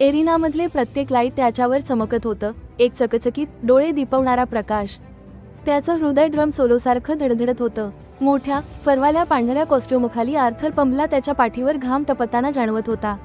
एरिनामधले प्रत्येक लाइट त्याच्यावर चमकत होतं. एक चकचकीत डोळे दिपवणारा प्रकाश. त्याचं हृदय ड्रम सोलोसारखं धडधडत होतं. मोठ्या फरवाल्या पांढऱ्या कॉस्ट्युमखाली आर्थर पंबला त्याच्या पाठीवर घाम टपताना जाणवत होता.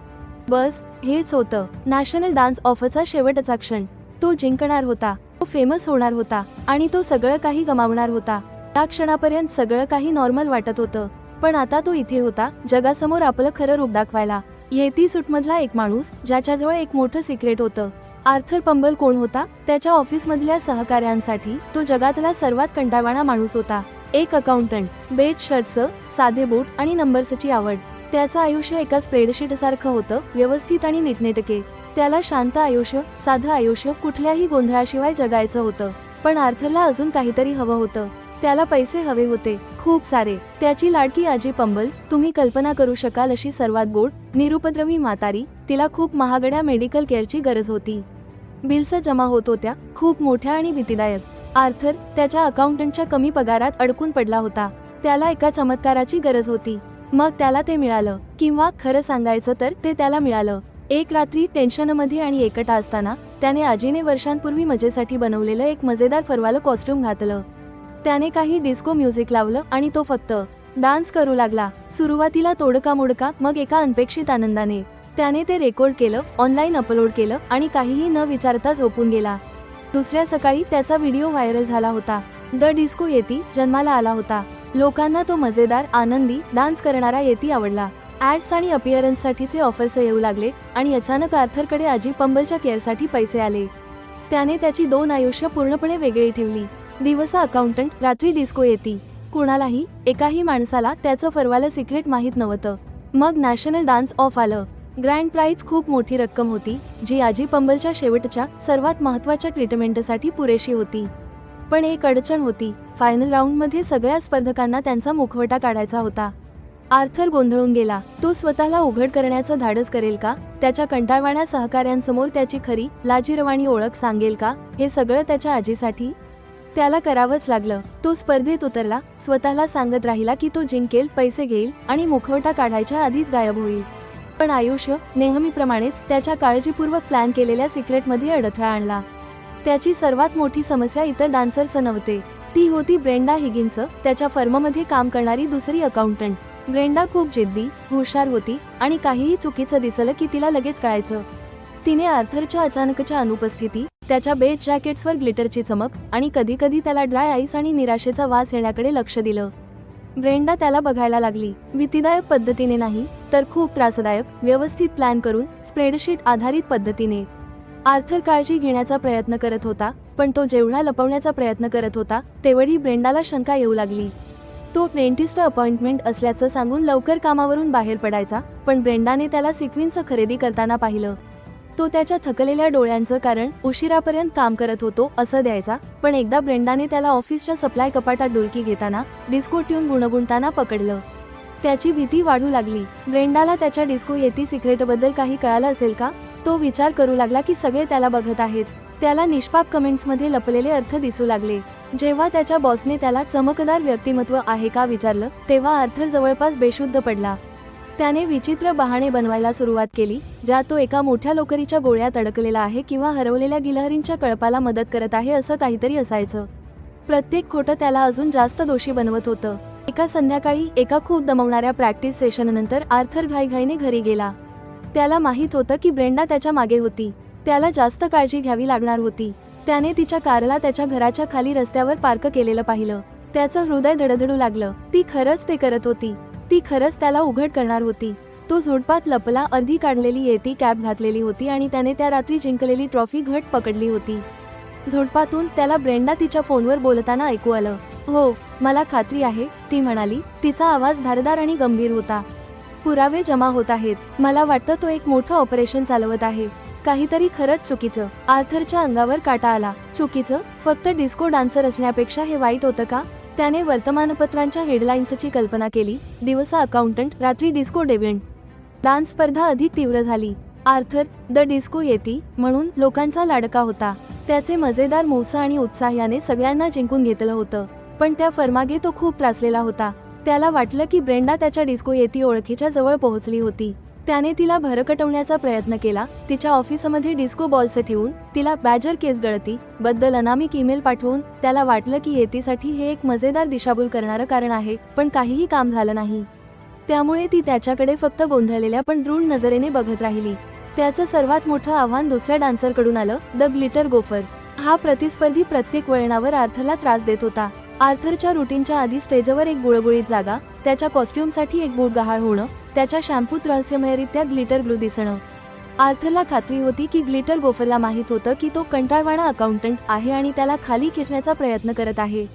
बस हेच होतं. नॅशनल डान्स ऑफचा शेवटचा क्षण. तो जिंकणार होता. तो फेमस होणार होता. आणि तो सगळं काही गमावणार होता. त्या क्षणापर्यंत सगळं काही नॉर्मल वाटत होतं. पण आता तो इथे होता जगासमोर आपलं खरं रूप दाखवायला. येती सुटमधला एक माणूस ज्याच्याजवळ एक मोठं सिक्रेट होतं. आर्थर पंबल कोण होता? त्याच्या ऑफिसमधल्या सहकाऱ्यांसाठी तो जगातला सर्वात कंटाळवाणा माणूस होता. एक अकाउंटंट बेज शर्टचं साधे बूट आणि नंबर्सची आवड. त्याचं आयुष्य एका स्प्रेडशीट सारखं होतं व्यवस्थित आणि नीटनेटके. त्याला शांत आयुष्य साधं आयुष्य कुठल्याही गोंधळाशिवाय जगायचं होतं. पण आर्थरला अजून काहीतरी हवं होतं. त्याला पैसे हवे होते. खूप सारे. त्याची लाडकी आजी पंबल तुम्ही कल्पना करू शकाल अशी सर्वात गोड निरुपद्रवी म्हातारी तिला खूप महागड्या मेडिकल केअरची गरज होती. बिल्स जमा होत होत्या खूप मोठ्या आणि भीतीदायक. आर्थर त्याच्या अकाउंटंटच्या कमी पगारात अडकून पडला होता. त्याला एका चमत्काराची गरज होती. मग त्याला ते मिळालं. किंवा खरं सांगायचं तर ते त्याला मिळालं. एक रात्री टेन्शनमध्ये आणि एकटा असताना त्याने आजीने वर्षांपूर्वी मजेसाठी बनवलेलं एक मजेदार फरवालं कॉस्ट्युम घातलं. त्याने काही डिस्को म्युझिक लावलं आणि तो फक्त डान्स करू लागला. सुरुवातीला तोडका मोडका मग एका अनपेक्षित आनंदाने. त्याने ते रेकॉर्ड केलं ऑनलाईन अपलोड केलं आणि काहीही न विचारता झोपून गेला. दुसऱ्या सकाळी त्याचा व्हिडिओ व्हायरल झाला होता. द डिस्को येती जन्माला आला होता. लोकांना तो मजेदार आनंदी डान्स करणारा येती आवडला. ऍड्स आणि अपिअरन्ससाठीचे ऑफर्स येऊ लागले आणि अचानक आर्थरकडे आजी पंबलच्या केअरसाठी पैसे आले. त्याने त्याची दोन आयुष्य पूर्णपणे वेगळी ठेवली. दिवसा अकाउंटंट रात्री डिस्को येती. कुणालाही एकाही माणसाला त्याचं फरवालं सिक्रेट माहीत नव्हतं. मग नॅशनल डान्स ऑफ आलं. ग्रँड प्राईज खूप मोठी रक्कम होती जी आजी पंबलच्या शेवटच्या सर्वात महत्त्वाच्या ट्रीटमेंटसाठी पुरेशी होती. पण एक अडचण होती फायनल राऊंडमध्ये सगळ्या स्पर्धकांना त्यांचा मुखवटा काढायचा होता. आर्थर गोंधळून गेला तो स्वतःला उघड करण्याचं धाडस करेल का? त्याच्या कंटाळवाण्या सहकाऱ्यांसमोर त्याची खरी लाजीरवाणी ओळख सांगेल का? हे सगळं त्याच्या आजीसाठी त्याला करावंच लागलं. तो स्पर्धेत उतरला स्वतःला सांगत राहिला की तो जिंकेल पैसे घेईल आणि मुखवटा काढायच्या आधीच गायब होईल. पण आयुष्य नेहमीप्रमाणेच त्याच्या काळजीपूर्वक प्लॅन केलेल्या सिक्रेटमध्ये अडथळा आणला. त्याची सर्वात मोठी समस्या इतर डान्सर्स नव्हते. ती होती ब्रेंडा हिगिन्स त्याच्या फर्ममध्ये काम करणारी दुसरी अकाउंटंट. ब्रेंडा खूप जिद्दी हुशार होती आणि काहीही चुकीचं दिसलं की तिला लगेच कळायचं. तिने आर्थरच्या अचानकच्या अनुपस्थिती त्याच्या बेज जॅकेट्सवर ग्लिटरची चमक आणि कधीकधी त्याला ड्राय आईस आणि निराशेचा वास येण्याकडे लक्ष दिलं. ब्रेंडा त्याला बघायला लागली. भीतीदायक पद्धतीने नाही तर खूप त्रासदायक व्यवस्थित प्लॅन करून स्प्रेडशीट आधारित पद्धतीने. आर्थर काळजी घेण्याचा प्रयत्न करत होता पण तो जेवढा लपवण्याचा प्रयत्न करत होता तेवढी ब्रेंडाला शंका येऊ लागली. तो डेंटिस्ट अपॉइंटमेंट असल्याचं सांगून लवकर कामावरून बाहेर पडायचा पण ब्रेंडाने त्याला सिक्विन्स खरेदी करताना पाहिलं. तो त्याच्या थकलेल्या डोळ्यांचं कारण उशिरापर्यंत काम करत होतो असं द्यायचा पण एकदा ब्रेंडाने त्याला ऑफिसच्या सप्लाय कपाटात डुलकी घेताना डिस्को ट्यून गुणगुणताना पकडलं. त्याची भीती वाढू लागली. ब्रेंडाला त्याच्या डिस्को येती सिक्रेटबद्दल काही कळालं असेल का? तो विचार करू लागला की सगळे त्याला बघत आहेत. त्याला निष्पाप कमेंट्समध्ये लपलेले अर्थ दिसू लागले. जेव्हा त्याच्या बॉसने त्याला चमकदार व्यक्तिमत्व आहे का विचारलं तेव्हा आर्थर जवळपास बेशुद्ध पडला. त्याने विचित्र बहाणे बनवायला सुरुवात केली ज्यात तो एका मोठ्या लोकरीच्या गोळ्यात अडकलेला आहे किंवा हरवलेल्या गिलहरींच्या कळपाला मदत करत आहे असं काहीतरी असायचं. प्रत्येक खोटं त्याला अजून जास्त दोषी बनवत होतं. एका संध्याकाळी एका खूप दमवणाऱ्या प्रॅक्टिस सेशननंतर आर्थर घाईघाईने घरी गेला. त्याला माहीत होतं की ब्रेंडा त्याच्यामागे होती. त्याला जास्त काळजी घ्यावी लागणार होती. त्याने तिच्या कारला त्याच्या घराच्या खाली रस्त्यावर पार्क केलेलं पाहिलं. त्याचं हृदय धडधडू लागलं. ती खरंच ते करत होती. ती खरंच त्याला उघड करणार होती. तो झोडपात लपला अर्धी काढलेली येती कॅप घातलेली होती आणि त्याने त्या रात्री जिंकलेली ट्रॉफी घट पकडली होती. झोडपातून त्याला ब्रेंडा तिच्या फोनवर बोलताना ऐकू आलं. हो मला खात्री आहे ती म्हणाली. तिचा आवाज धारदार आणि गंभीर होता. पुरावे जमा होत आहेत. मला वाटतं तो एक मोठं ऑपरेशन चालवत आहे. काहीतरी खरंच चुकीचं. आर्थरच्या अंगावर काटा आला. चुकीचं? फक्त डिस्को डान्सर असण्यापेक्षा हे वाईट होतं का? त्याने वर्तमानपत्रांच्या हेडलाईन्सची कल्पना केली. दिवसा अकाउंटंट रात्री डिस्को डेव्हियंट. डान्स स्पर्धा अधिक तीव्र झाली. आर्थर द डिस्को येती म्हणून लोकांचा लाडका होता. त्याचे मजेदार मोसा आणि उत्साह याने सगळ्यांना जिंकून घेतलं होतं. पण त्या फर्मागे तो खूप त्रासलेला होता. त्याला वाटलं की ब्रेंडा त्याच्या डिस्को येती ओळखीच्या जवळ पोहोचली होती. त्याने तिला भरकटवण्याचा प्रयत्न केला. तिच्या ऑफिसमध्ये डिस्को बॉल्स ठेवून तिला बॅजर केस गळती बद्दल अनामिक ईमेल पाठवून त्याला वाटलं की येतीसाठी हे एक मजेदार दिशाभूल करणारं कारण आहे पण काहीही काम झालं नाही. त्यामुळे ती त्याच्याकडे फक्त गोंधळलेल्या पण दृढ नजरेने बघत राहिली. त्याचं सर्वात मोठं आव्हान दुसऱ्या डान्सरकडून आलं द ग्लिटर गोफर. हा प्रतिस्पर्धी प्रत्येक वळणावर आर्थरला त्रास देत होता. आर्थरच्या रुटीनच्या आधी स्टेजवर एक गुळगुळीत जागा त्याच्या कॉस्ट्युमसाठी एक बूट गहाळ होणं त्याच्या शॅम्पूत रहस्यमयरित्या ग्लिटर ग्लू दिसणं. आर्थरला खात्री होती की ग्लिटर गोफरला माहीत होतं की तो कंटाळवाणा अकाउंटंट आहे आणि त्याला खाली खेचण्याचा प्रयत्न करत आहे.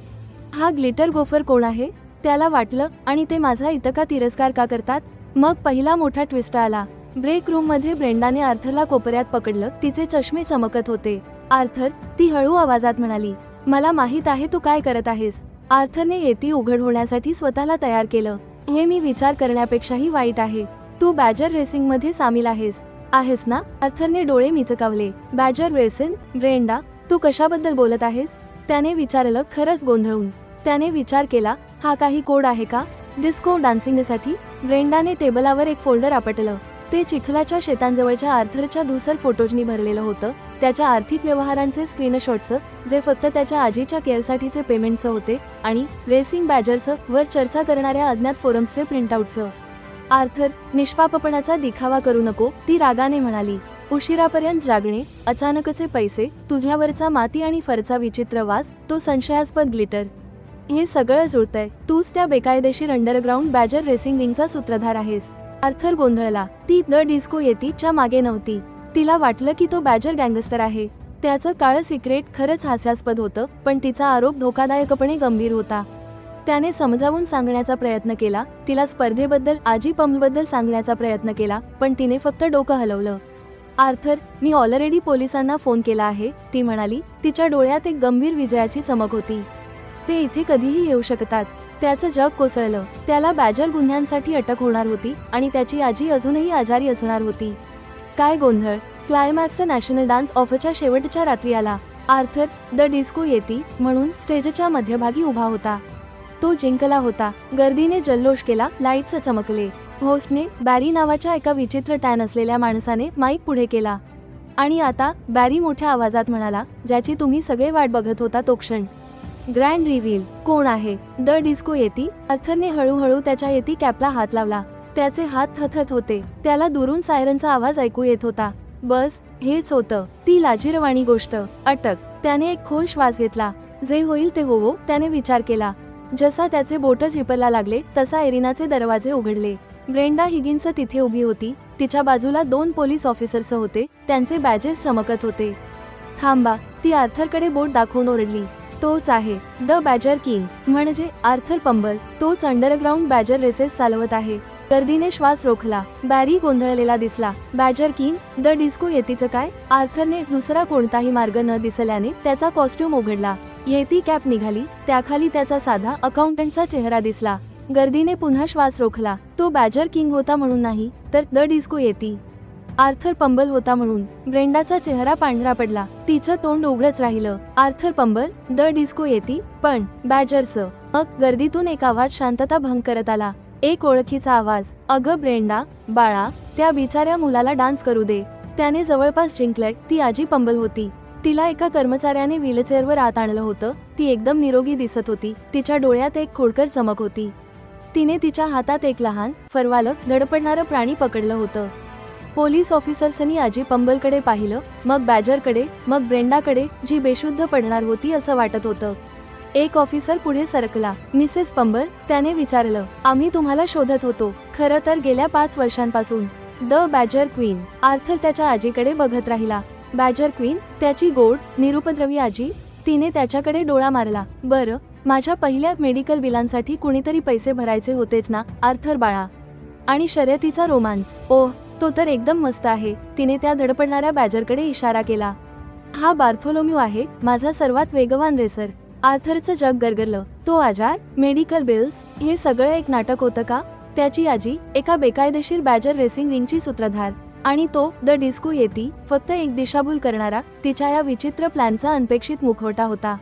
हा ग्लिटर गोफर कोण आहे? त्याला वाटलं आणि ते माझा इतका तिरस्कार का करतात? मग पहिला मोठा ट्विस्ट आला. ब्रेक रूममध्ये ब्रेंडाने आर्थरला कोपऱ्यात पकडलं तिचे चष्मे चमकत होते. आर्थर ती हळू आवाजात म्हणाली मला माहीत आहे तू काय करत आहेस. आर्थरने येती उघड होण्यासाठी स्वतःला तयार केलं. हे मी विचार करण्यापेक्षाही वाईट आहे. तू बॅजर रेसिंगमध्ये सामील आहेस. आहेस ना? आर्थरने डोळे मिचकावले. बॅजर रेसिंग? ब्रेंडा तू कशाबद्दल बोलत आहेस? त्याने विचारलं खरंच गोंधळून. त्याने विचार केला हा काही कोड आहे का? डिस्को डान्सिंगसाठी? ब्रेंडाने टेबलावर एक फोल्डर आपटलं. ते चिखलाच्या शेतांजवळच्या आर्थरच्या धुसर फोटोजनी भरलेलं होतं. त्याच्या आर्थिक व्यवहारांचे स्क्रीनशॉटचं जे फक्त त्याच्या आजीच्या केअरसाठीचे पेमेंटचं होते आणि रेसिंग बॅजरचं वर चर्चा करणाऱ्या अज्ञात फोरम्सचे प्रिंटआउटचं आर्थर निष्पापपणाचा दिखावा करू नको ती रागाने म्हणाली. उशिरापर्यंत जागणे अचानकचे पैसे तुझ्यावरचा माती आणि फरचा विचित्र वास तो संशयास्पद ग्लिटर. हे सगळं जुळतंय. तूच त्या बेकायदेशीर अंडरग्राऊंड बॅजर रेसिंग रिंगचा सूत्रधार आहेस. आर्थर गोंधळला. ती द डिस्को येतीच्या मागे नव्हती. तिला वाटलं की तो बॅजर गँगस्टर आहे. त्याचं काळं सिक्रेट खरंच हास्यास्पद होतं पण तिचा आरोप धोकादायकपणे गंभीर होता. त्याने समजावून सांगण्याचा प्रयत्न केला तिला स्पर्धेबद्दल आजी पंपबद्दल सांगण्याचा प्रयत्न केला पण तिने फक्त डोकं हलवलं. आर्थर मी ऑलरेडी पोलिसांना फोन केला आहे ती म्हणाली तिच्या डोळ्यात एक गंभीर विजयाची चमक होती. ते इथे कधीही येऊ शकतात. त्याचं जग कोसळलं. त्याला बॅजर गुन्ह्यांसाठी अटक होणार होती आणि त्याची आजी अजूनही आजारी असणार होती. काय गोंधळ? क्लायमॅक्स नॅशनल डान्स ऑफच्या शेवटच्या रात्री आला आर्थर द डिस्को येती म्हणून स्टेजच्या मध्यभागी उभा होता. तो जिंकला होता. गर्दीने जल्लोष केला लाईट्स चमकले. होस्टने बॅरी नावाच्या एका विचित्र टॅन असलेल्या माणसाने माईक पुढे केला. आणि आता बॅरी मोठ्या आवाजात म्हणाला ज्याची तुम्ही सगळे वाट बघत होता तो क्षण. ग्रँड रिव्हील कोण आहे? द डिस्को येती. अर्थरने हळूहळू त्याच्या येती कॅपला हात लावला. त्याचे हात थथत होते. त्याला दुरून सायरनचा आवाज ऐकू येत होता. बस हेच होतं. ती लाजीरवाणी गोष्ट. अटक. त्याने एक खोल श्वास घेतला. जे होईल ते होवो त्याने विचार केला. जसा त्याचे बोट झिपरला लागले तसा एरिनाचे दरवाजे उघडले. ब्रेंडा हिगिन्स तिथे उभी होती. तिच्या बाजूला दोन पोलीस ऑफिसर्स होते. त्यांचे बॅजेस चमकत होते. थांबा. ती आर्थरकडे बोट दाखवून ओरडली. तोच आहे. द बॅजर किंग म्हणजे आर्थर पंबल. तोच अंडरग्राऊंड बॅजर रेसेस चालवत आहे. गर्दीने श्वास रोखला. बॅरी गोंधळलेला दिसला. बॅजर किंग द डिस्को येतीचं काय? आर्थरने दुसरा कोणताही मार्ग न दिसल्याने त्याचा कॉस्ट्युम उघडला. येती कॅप निघाली. त्याखाली त्याचा साधा अकाउंटंटचा चेहरा दिसला. गर्दीने पुन्हा श्वास रोखला. तो बॅजर किंग होता म्हणून नाही तर the disco yeti. Arthur Pumble होता म्हणून ब्रेंडाचा चेहरा पांढरा पडला. तिचं तोंड उघडच राहिलं. आर्थर पंबल द डिस्को येती पण बॅजरचं. मग गर्दीतून एक आवाज शांतता भंग करत आला. एक ओळखीचा आवाज अगं ब्रेंडा बाळा त्या बिचाऱ्या मुलाला डान्स करू दे. त्याने जवळपास जिंकलंय ती आजी पंबल होती. तिला एका कर्मचाऱ्याने व्हीलचेअरवर आत आणलं होतं. ती एकदम निरोगी दिसत होती. तिच्या डोळ्यात एक खोडकर चमक होती. तिने तिच्या हातात एक लहान फरवालक धडपडणारं प्राणी पकडलं होतं. पोलीस ऑफिसर्सनी आजी पंबलकडे पाहिलं मग बॅजरकडे मग ब्रेंडाकडे जी बेशुद्ध पडणार होती असं वाटत होतं. एक ऑफिसर पुढे सरकला. मिसेस पंबल त्याने विचारलं आम्ही तुम्हाला शोधत होतो. खरं तर गेल्या पाच वर्षांपासून. The बॅजर queen. आर्थर त्याच्या आजीकडे बघत राहिला. बॅजर क्वीन त्याची गोड निरुपद्रवी आजी. तिने त्याच्याकडे डोळा मारला. बरं माझ्या पहिल्या मेडिकल बिलांसाठी कुणीतरी पैसे भरायचे होतेच ना आर्थर बाळा. आणि शर्यतीचा रोमांच. ओह तो तर एकदम मस्त आहे. तिने त्या धडपडणाऱ्या बॅजरकडे इशारा केला. हा बार्थोलोम्यू आहे माझा सर्वात वेगवान रेसर आर्थरचं जग गरगरलं. तो आजार मेडिकल बिल्स हे सगळं एक नाटक होतं का? त्याची आजी एका बेकायदेशीर बॅजर रेसिंग रिंगची सूत्रधार. आणि तो द डिस्को येती फक्त एक दिशाभूल करणारा तिच्या या विचित्र प्लॅनचा अनपेक्षित मुखवटा होता.